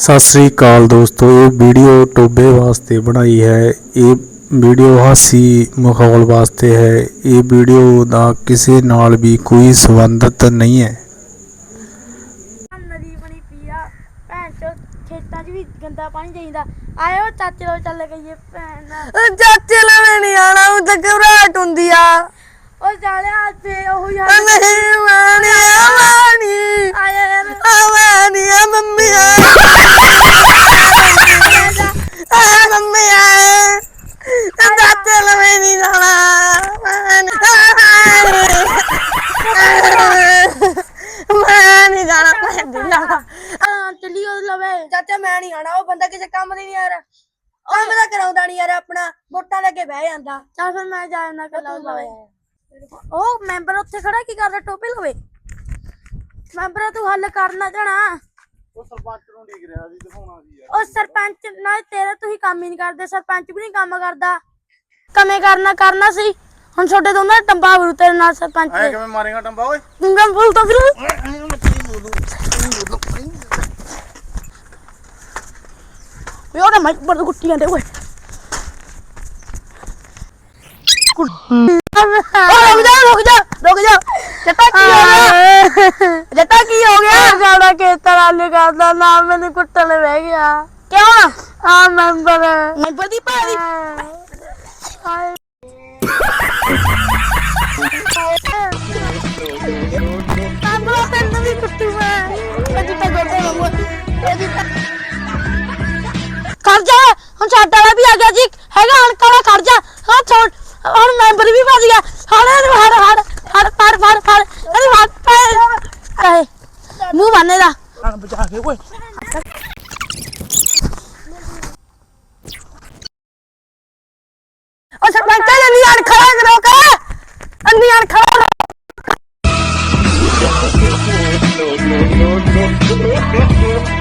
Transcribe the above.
ਸਤਿ ਸ੍ਰੀ ਅਕਾਲ ਦੋਸਤੋ ਇਹ ਵੀਡੀਓ ਟੋਬੇ ਵਾਸਤੇ ਬਣਾਈ ਹੈ। ਇਹ ਵੀਡੀਓ ਹਾਸੀ ਮਾਹੌਲ ਵਾਸਤੇ ਹੈ। ਇਹ ਵੀਡੀਓ ਦਾ ਕਿਸੇ ਨਾਲ ਵੀ ਕੋਈ ਸੰਬੰਧਤ ਨਹੀਂ ਹੈ। ਨਦੀ ਬਣੀ ਪਈ ਆ। ਭੈਣ ਚੋ ਖੇਤਾਂ 'ਚ ਵੀ ਗੰਦਾ ਪਾਣੀ ਚਾਹੀਦਾ ਆਇਓ ਚਾਚੇ ਲੋ ਚੱਲ ਗਈਏ ਭੈਣ ਨਾਲ। ਚਾਚੇ ਲਵੇ ਨਹੀਂ ਜਾਣਾ ਮੈਂ ਨਹੀਂ ਜਾਣਾ ਹਾਂ, ਚੱਲੀ ਉਹ ਲਵੇ। ਚਾਚਾ ਮੈਂ ਨਹੀਂ ਆਣਾ ਉਹ ਬੰਦਾ ਕਿਸੇ ਕੰਮ ਦੀ ਨਹੀਂ ਯਾਰ ਕੰਮ ਦਾ ਕਰਾਉਂਦਾ ਨਹੀਂ ਯਾਰ ਆਪਣਾ ਵੋਟਾਂ ਲੈ ਕੇ ਬਹਿ ਜਾਂਦਾ। ਚੱਲ ਫਿਰ ਮੈਂ ਜਾ ਨਾ ਕੱਲਾ ਲਵੇ ਉਹ ਮੈਂਬਰ ਉੱਥੇ ਖੜਾ ਕੀ ਕਰਦਾ ਟੋਪੇ ਲਵੇ? ਮੈਂਬਰ ਤੂੰ ਹੱਲ ਕਰਨਾ ਜਾਣਾ। ਉਹ ਸਰਪੰਚ ਨੂੰ ਡੀਕ ਰਿਹਾ ਸੀ ਦਿਖਾਉਣਾ ਸੀ ਯਾਰ ਉਹ ਸਰਪੰਚ ਨਾਲ ਤੇਰਾ ਤੁਸੀਂ ਕੰਮ ਹੀ ਨਹੀਂ ਕਰਦੇ ਸਰਪੰਚ ਵੀ ਨਹੀਂ ਕੰਮ ਕਰਦਾ। ਕਮੇ ਕਰਨਾ ਕਰਨਾ ਸੀ। ਹੁਣ ਛੋਟੇ ਦੋਨਾਂ ਦਾ ਟੰਬਾ ਬਰੂ ਤੇਰੇ ਨਾਲ ਸਰਪੰਚ ਐ ਦੇ। ਕਿਵੇਂ ਮਾਰੇਗਾ ਟੰਬਾ ਓਏ? ਗੁੰਗਾ ਬੋਲ ਤਾਂ ਫਿਰ। ਵੀ ਉਹਨੇ ਮਾਈਕ ਪਰ ਗੁੱਟੀਆਂ ਦੇ ਓਏ। ਓ ਰੁਕ ਜਾ ਰੁਕ ਜਾ ਰੁਕ ਜਾ। ਜੱਟਾ ਕੀ ਹੋ ਗਿਆ? ਜੱਟਾ ਕੀ ਹੋ ਗਿਆ? ਗਾੜਾ ਖੇਤਾਂ ਵਾਲੇ ਕਰਦਾ ਨਾ ਮੈਨੂੰ ਕੁੱਟਣ ਬਹਿ ਗਿਆ। ਕਿਉਂ? ਆ ਮੈਂਬਰ। ਮੈਂਬਰ ਦੀ ਭਾਰੀ ਹਾਏ ਹੁਣ ਛੱਡ ਵਾਲਾ ਵੀ ਆ ਗਿਆ ਜੀ ਹੈਗਾ ਹੁਣ ਕਾਲਾ ਕਰ ਜਾ ਹਾਂ ਛੋੜ ਹੁਣ ਮੈਂਬਰ ਵੀ ਭੱਜ ਗਿਆ ਹੜ ਹੜ ਹੜ ਹੜ ਫੜ ਫੜ ਫੜ ਅਰੇ ਹੱਥ ਪੈ ਮੂੰਹ ਬੰਨੇ ਦਾ ਬਚਾ ਕੇ ਓਏ ਉਹ ਸਰਪੰਚ ਜਲਦੀ ਆਣ ਖੜਾ ਕਰੋ ਕਾ ਅੰਨੀ ਆਣ ਖੜਾ no, no, no, no, no, no.